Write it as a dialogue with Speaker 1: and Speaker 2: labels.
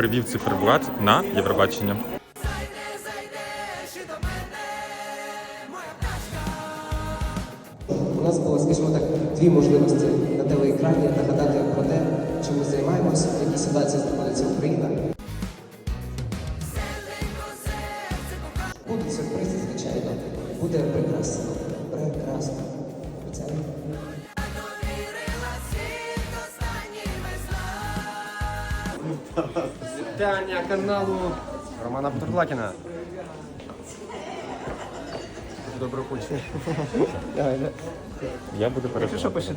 Speaker 1: привів циферблат на Євробачення.
Speaker 2: У нас було, скажімо так, дві можливості на телеекрані нагадати про те, чим ми займаємося, в якій ситуації знаходиться Україна. Будуть сюрпризи, звичайно. Буде прекрасно. Прекрасно. Обіцяю.
Speaker 3: Вітання каналу Романа Петрлакіна. Доброго путь.
Speaker 1: Я буду
Speaker 3: пише